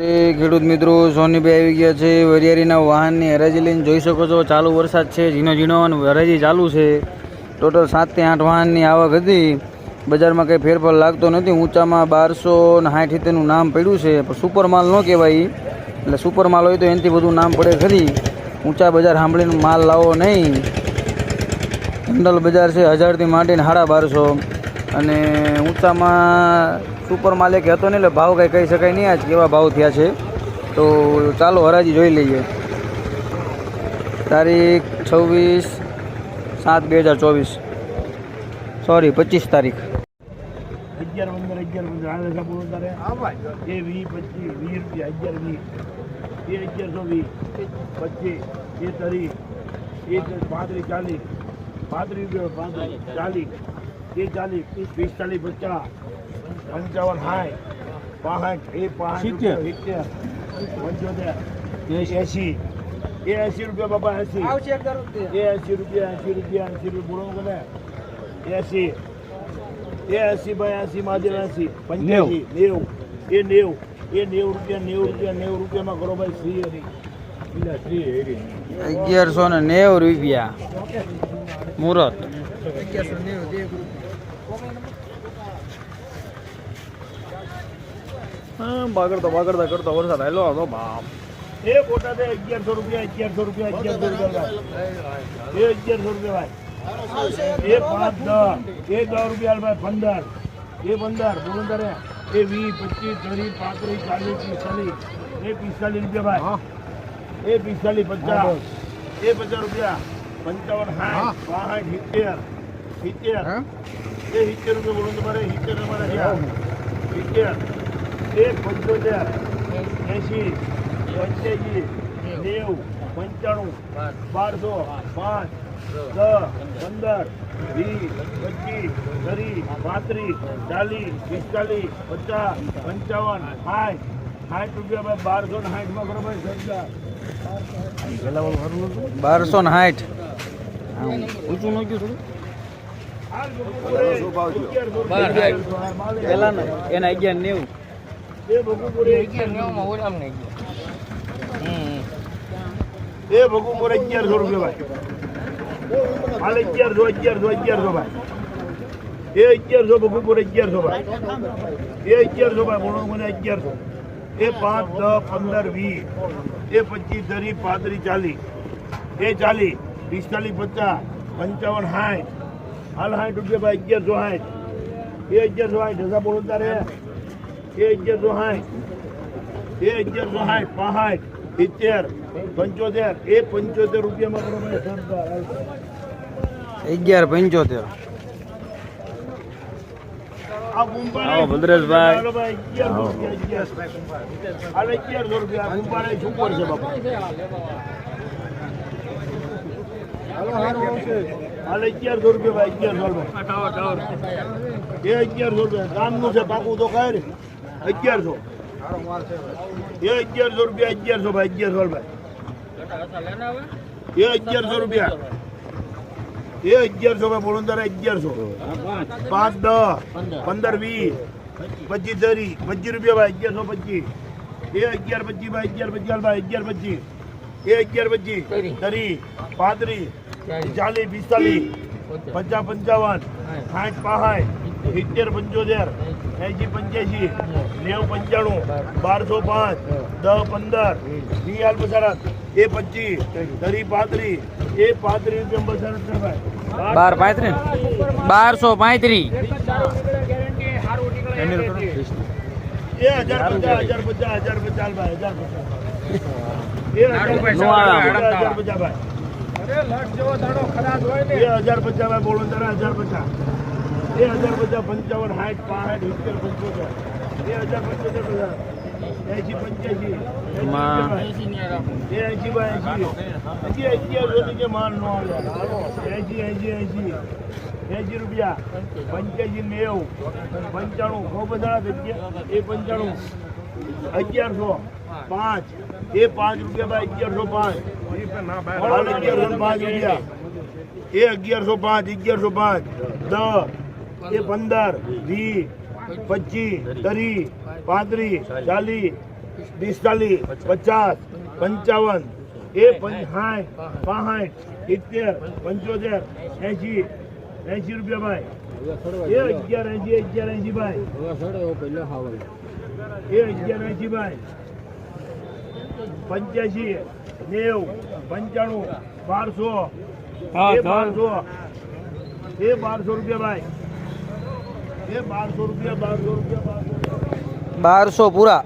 ખેડૂત મિત્રો, સોનીભાઈ આવી ગયા છે. વરિયારીના વાહનની હરાજી લઈને જોઈ શકો છો. ચાલુ વરસાદ છે, ઝીણો ઝીણો અને હરાજી ચાલુ છે. ટોટલ સાતથી આઠ વાહનની આવક હતી. બજારમાં કંઈ ફેરફાર લાગતો નથી. ઊંચામાં બારસો ને સાઠ સિત્તેરનું નામ પડ્યું છે. પણ સુપર માલ ન કહેવાય. એટલે સુપર માલ હોય તો એનાથી બધું નામ પડે ખરી. ઊંચા બજાર સાંભળીને માલ લાવો નહીં. જનરલ બજાર છે, હજારથી માંડીને સાડા બારસો. અને ઊંચામાં સુપર માલિક હતો ને એટલે ભાવ કંઈ કહી શકાય નહીં. આજ કેવા ભાવ થયા છે. તો ચાલો હરાજી જોઈ લઈએ. તારીખ છવ્વીસ સાત બે હજાર ચોવીસ. સોરી પચીસ તારીખ. અગિયાર પંદર અગિયાર પંદર. એ વી પચીસ વીસ રૂપિયા અગિયાર વીસ એ અગિયારસો વીસ પચીસ. એ તરી. એ પાંત્રીસ ચાલીસ. પાંત્રીસ રૂપિયા પાંત્રીસ. ચાલીસ. એ ચાલીસ. પિસ્તાલીસ પચાસ. પંચાવન સાઠ પાસઠ એ પાંસઠ સિત્તેર. સિત્તેર પંચોતેર એસી. એ એસી રૂપિયા બાપા એસી. એ એસી રૂપિયા એસી રૂપિયા એસી રૂપિયા બોલો કોને એસી. એ એસી બાય એસી માજે એસી. પંચ્યાસી નેવું. એ નેવું. એ નેવું રૂપિયા નેવું રૂપિયા નેવું રૂપિયામાં કરો ભાઈ શ્રી હરી બીજા શ્રી હરી અગિયારસો ને નેવું રૂપિયા. મુહૂર્ત બાગડતો બાગડતા કરતો વરસાદ હેલો હતો બાપ. એ કોટા દે અગિયારસો રૂપિયા અગિયારસો રૂપિયા અગિયારસો રૂપિયા ભાઈ. એ અગિયારસો રૂપિયા ભાઈ એ પાંચ દસ એ દસ રૂપિયા ભાઈ પંદર. એ પંદર પંદર એ વીસ પચીસ ત્રીસ પાંત્રીસ ચાલીસ પિસ્તાલીસ. એ પિસ્તાલીસ રૂપિયા ભાઈ. એ પિસ્તાલીસ પચાસ. એ પચાસ રૂપિયા. પંચાવન સાઠ બાસઠ સિત્તેર. સિત્તેર. એ સિત્તેર રૂપિયા બોલો તમારે સિત્તેર તમારે સિત્તેર. એ પંચોતેર એસી પંચ્યાસી નેવું પંચાણું બારસો પાંચ દસ પંદર વીસ પચીસ ત્રીસ પાંત્રીસ ચાલીસ પિસ્તાલીસ પચાસ પંચાવન સાઠ સાઠ રૂપિયા ભાઈ બારસો ને સાઠમાં કરો ભાઈ સરકાર બારસો ને સાઠ. ઊંચું ન ગયું થોડું પેલા ને એના અગિયાર નેવું. એ ભગુ મોરે અગિયારસો રૂપિયા ભાઈ. હાલ અગિયારસો અગિયારસો અગિયારસો ભાઈ. એ અગિયારસો ભગુપુરે અગિયારસો ભાઈ. એ અગિયારસો ભાઈ બોલો મને અગિયારસો. એ પાંચ દસ પંદર વીસ. એ પચીસ ધરી પાંત્રીસ ચાલીસ. એ ચાલીસ પિસ્તાલીસ પચાસ પંચાવન સાઠ. હાલ સાઠ રૂપિયા ભાઈ અગિયારસો સાઠ. એ અગિયારસો સાઠ હજાર બોલો તારે. એ અગિયારસો સાઠ એ અગિયારસો સાઠ સિત્તેર પંચોતેર એ પંચોતેર રૂપિયામાં અગિયાર પંચોતેર ભદ્રેશભાઈ. અગિયારસો રૂપિયા, ગુંબાળે છૂપર છે બાપા? હાલ અગિયારસો રૂપિયા ભાઈ અગિયારસો રૂપિયા. એ અગિયારસો રૂપિયા. ગામનું છે પાકું તો કાંઈ રે. અગિયારસો. એ અગિયારસો રૂપિયા, અગિયારસો ભાઈ અગિયારસો ભાઈ. એ અગિયારસો રૂપિયા. એ અગિયારસો ભાઈ તારે અગિયારસો. પાંચ, દસ, પંદર, વીસ, પચીસ ધરી પચીસ રૂપિયા ભાઈ, અગિયારસો પચીસ. એ અગિયાર પચીસ ભાઈ, અગિયાર પચીસ ભાઈ, અગિયાર પચીસ. એ અગિયાર પચીસ ધરી પાંત્રીસ, ચાલીસ, પિસ્તાલીસ, પચાસ, પંચાવન, સાઠ પાસઠ સિત્તેર પંચોતેર એસી પંચ્યાસી નેવું પંચાણું બારસો પાંચ દસ પંદર વી હાલ બસારત એ પચીસ ધરી પાંત્રી એ પાંત્રી રૂપિયા બસારત બાર પાંત્રીસ? બારસો પાંત્રીસ. એ હજાર પચાસ હજાર પચાસ હજાર પચાસ ભાઈ હજાર પચાસ એ હજાર પચાસ ભાઈ બોલો તારા હજાર પચાસ. એ હજાર બધા પંચાવન સાઠ પાસઠ સિત્તેર પંચોતેર. એ હજાર પંચોતેર બધા. એસી પંચ્યાસી એસી બાય એસી હજી અગિયારસો ની કે માલ નો આવે. એસી એસી એસી એસી રૂપિયા. પંચ્યાસી નેવું. પંચાણું. બહુ બધા એ પંચાણું. અગિયારસો. પાંચ. એ પાંચ રૂપિયા બાય અગિયારસો પાંચ. અગિયારસો પાંચ રૂપિયા. એ અગિયારસો પાંચ અગિયારસો પાંચ. દસ. એ પંદર વી પચીસ ત્રીસ પાંત્રીસ ચાલીસ પિસ્તાલીસ પચાસ પંચાવન એ પંચાય પાસઠ સિત્તેર પંચોતેર એંશી એંશી રૂપિયા ભાઈ. એ અગિયાર એસી અગિયાર એંશી ભાઈ. એ અગિયાર એસી ભાઈ. પંચ્યાસી નેવ પંચાણું બારસો. બારસો. એ બારસો રૂપિયા ભાઈ એ બારસો રૂપિયા બારસો રૂપિયા બારસો રૂપિયા બારસો પૂરા.